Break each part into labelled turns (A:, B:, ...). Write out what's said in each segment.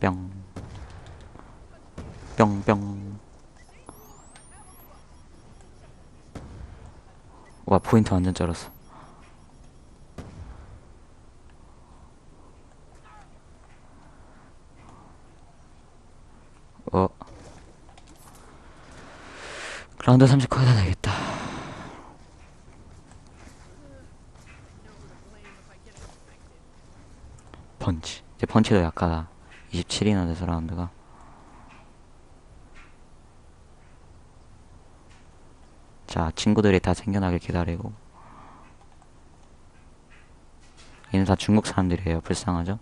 A: 뿅. 뿅 뿅. 와 포인트 완전 쩔었어. 어. 라운드 30 커야 되겠다. 펀치. 이제 펀치도 약하다. 27이나 돼서 라운드가. 자, 친구들이 다 생겨나길 기다리고. 얘는 다 중국 사람들이에요. 불쌍하죠?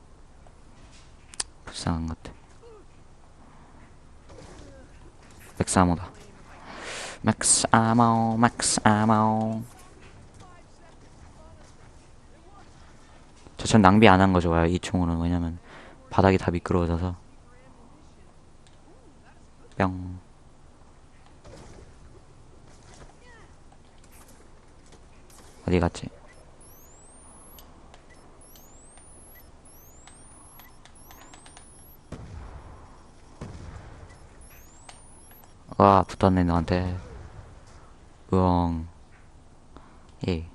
A: 불쌍한 것들. 맥스 아모다. 맥스 아모, 맥스 아모. 저 전 낭비 안 한 거 좋아요. 이 총으로는. 왜냐면 바닥이 다 미끄러워져서. 뿅. 어디 갔지? 와, 붙었네, 너한테. 으엉. 예.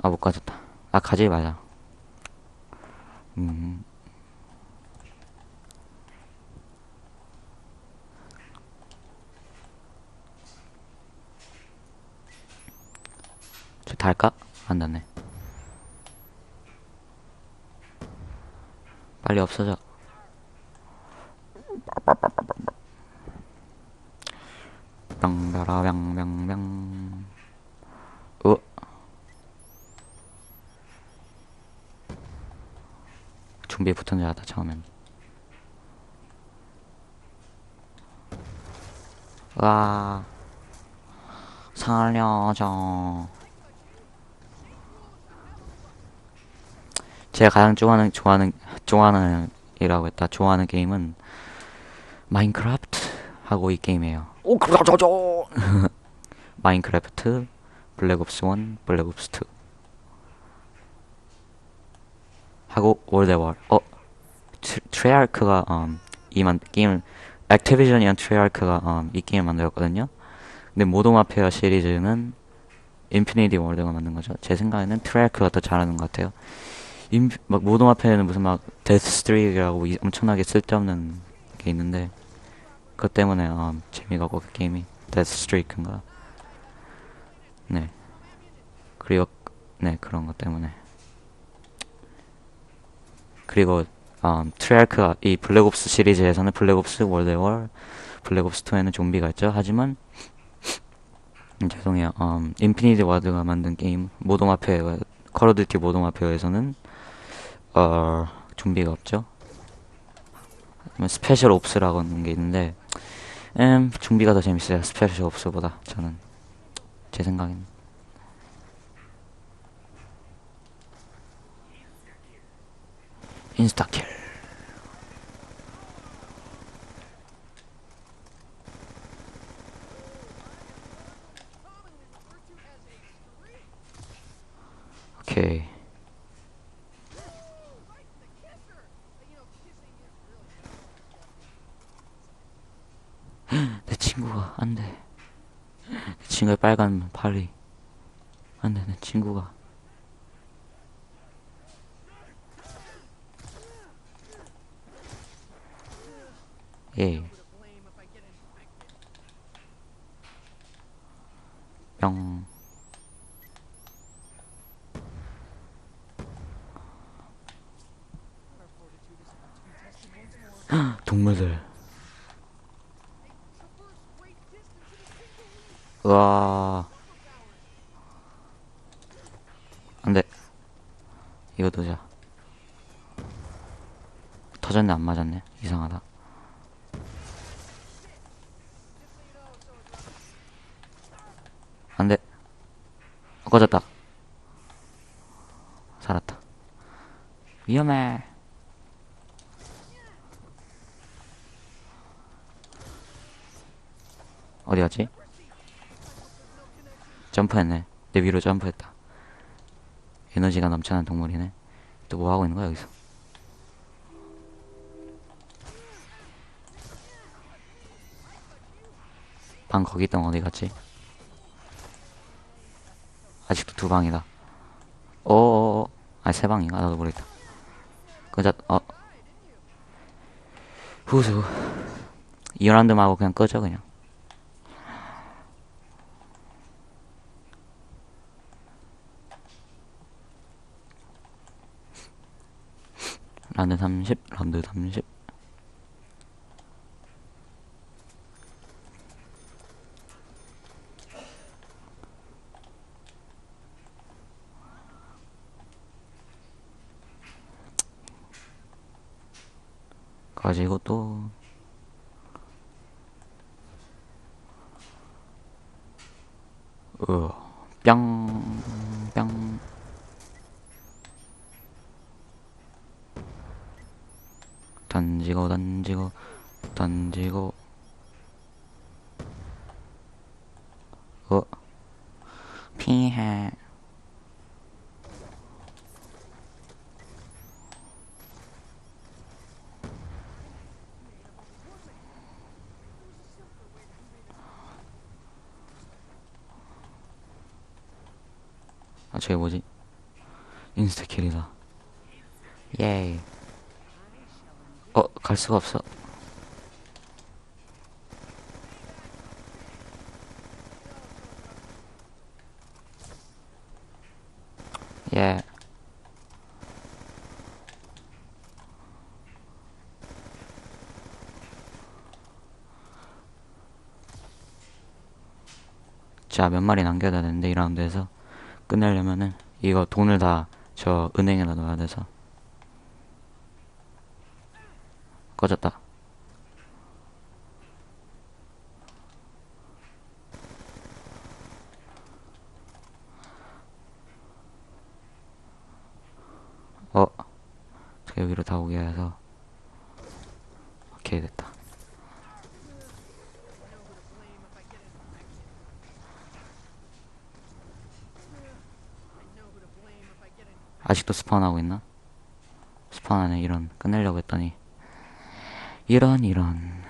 A: 아, 못 가졌다. 아, 가지 마자. 음. 저 달까? 안 닿네. 빨리 없어져. 뿅벼라뿅뿅뿅. 어? 준비에 붙은 줄 알았다, 처음엔. 와. 살려줘. 제가 가장 좋아하는, 좋아하는, 좋아하는, 이라고 했다. 좋아하는 게임은 마인크래프트 하고 이 게임이에요. 오, 그러저저. 마인크래프트, 블랙옵스 1, 블랙옵스 2. 하고 월드워 어 트, 트레아크가 음, 이만 게임을 액티비전이란 트레아크가 음, 이 게임을 만들었거든요. 근데 모던 와페어 시리즈는 인피니티 월드가 만든 거죠. 제 생각에는 트레아크가 더 잘하는 것 같아요. 인, 막 모던 와페어는 무슨 막 데스 스트릭이라고 이- 엄청나게 쓸데없는 게 있는데 그것 때문에 음, 재미가 없고 그 게임이 데스 스트릭인가. 네. 그리고 네 그런 것 때문에. 그리고 음, 트레아크가 이 블랙옵스 시리즈에서는 블랙옵스 월드워 블랙옵스 2에는 좀비가 있죠. 하지만 음, 죄송해요. 음, 인피니티 와드가 만든 게임 모던 와페어 컬 오브 듀티 모던 와페어에서는 어 좀비가 없죠. 뭐 스페셜 옵스라고 하는 게 있는데 음, 좀비가 더 재밌어요. 스페셜 옵스보다 저는 제 생각에는. 인스타킬. 오케이. 내 친구가 안 돼. 내 친구의 빨간 팔이 안 돼. 내 친구가 예. 뿅. 동물들. 와. 안 돼. 이거 도자. 터졌네, 안 맞았네. 이상하다. 안돼. 어, 꺼졌다. 살았다. 위험해. 어디 갔지? 점프했네. 내 위로 점프했다. 에너지가 넘치는 동물이네. 또 뭐하고 있는 거야 여기서? 방 거기 있던 어디 갔지? 아직도 두 방이다. 어어어. 아니, 세 방인가? 나도 모르겠다. 그자, 어. 후수. 이 라운드만 하고 그냥 꺼져, 그냥. 라운드 30, 라운드 30. 가지고 또 으, 뿅, 뿅. 던지고, 던지고, 던지고. 어, 피해. 저게 뭐지? 인스타킬이다. 예이. 어, 갈 수가 없어. 예. 자, 몇 마리 남겨야 되는데, 이 라운드에서. 끝내려면은, 이거 돈을 다 저 은행에다 넣어야 돼서. 꺼졌다. 어, 저 여기로 다 오게 해서. 오케이, 됐다. 아직도 스파운하고 있나? 스파운하네, 이런. 끝내려고 했더니. 이런, 이런.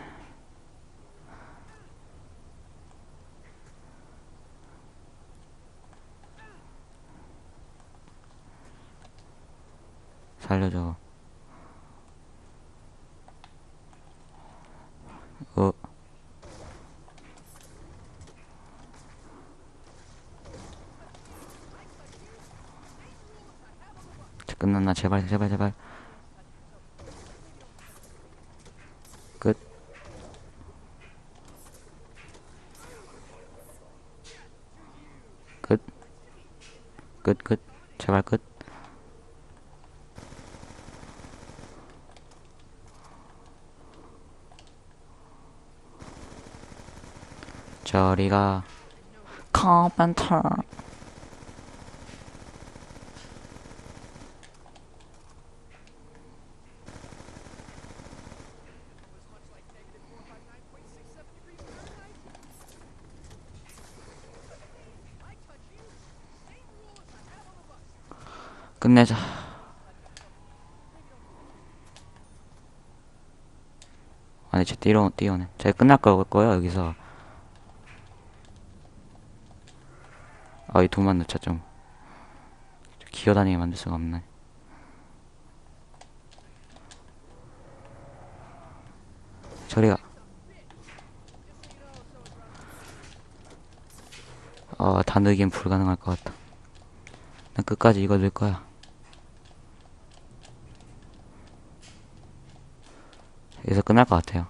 A: 살려줘. 어. 자, 끝났나? 제발, 제발, 제발. 끝. 끝. 끝, 끝. 제발 끝. 저리가 카펜터 끝내자 아니 쟤 뛰어, 뛰어네 쟤 끝날 거 거야 여기서 아, 이 돈만 넣자, 좀. 기어다니게 만들 수가 없네. 저리가. 어, 다 넣기엔 불가능할 것 같다. 난 끝까지 이거 넣을 거야. 여기서 끝날 것 같아요.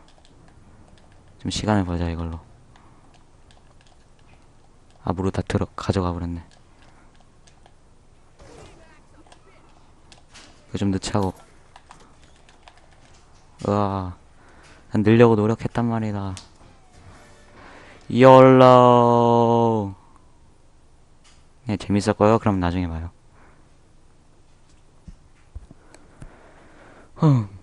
A: 좀 시간을 벌자, 이걸로. 아, 무로 다 들어, 가져가 버렸네. 이거 좀 늦차고. 으아. 난 늘려고 노력했단 말이다. YOLO. 네, 재밌었고요. 그럼 나중에 봐요. 흠.